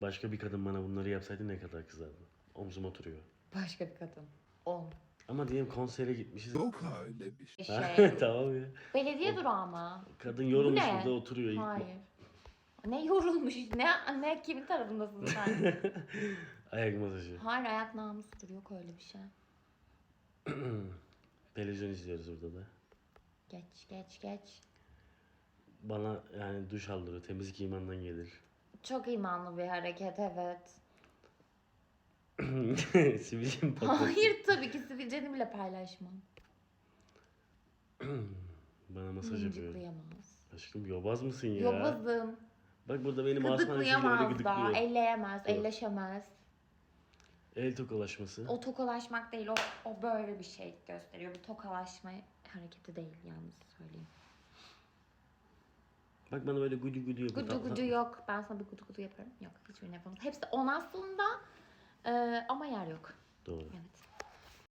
Başka bir kadın bana bunları yapsaydı ne kadar kızardım. Omzuma oturuyor. Başka bir kadın. 10. Ama diyelim konsere gitmişiz. Yok öyle bir şey. Şey. tamam ya. Belediye durağı mı? Kadın yorulmuş ne? burada oturuyor. Hayır. Ne yorulmuş? Ne ne kimin tarafındasın sen? Ayak masajı. Hayır ayak namusudur yok öyle bir şey. Televizyon izliyoruz burada da. Geç geç geç. Bana yani duş aldırıyor. Temizlik imandan gelir. Çok imanlı bir hareket evet. Sivilcem patladı. Hayır tabii ki sivilceni bile paylaşmam. Bana masaj yapıyor. Aşkım yobaz mısın ya? Yobazım. Bak burada benim asman şeyleri böyle Gıdıklayamaz da. gıdıklıyor. Eleyemez. Yok. Elleşemez. El tokalaşması. O tokalaşmak değil. O, o böyle bir şey gösteriyor. Bir tokalaşma hareketi değil yalnız söyleyeyim. Bak bana böyle gudu gudu yapıyor. Gudu gudu yok. Ben sana bir gudu gudu yaparım. Yok hiçbirini yapamaz. Hepsi on aslında. Ee, ama yer yok. Doğru. Evet.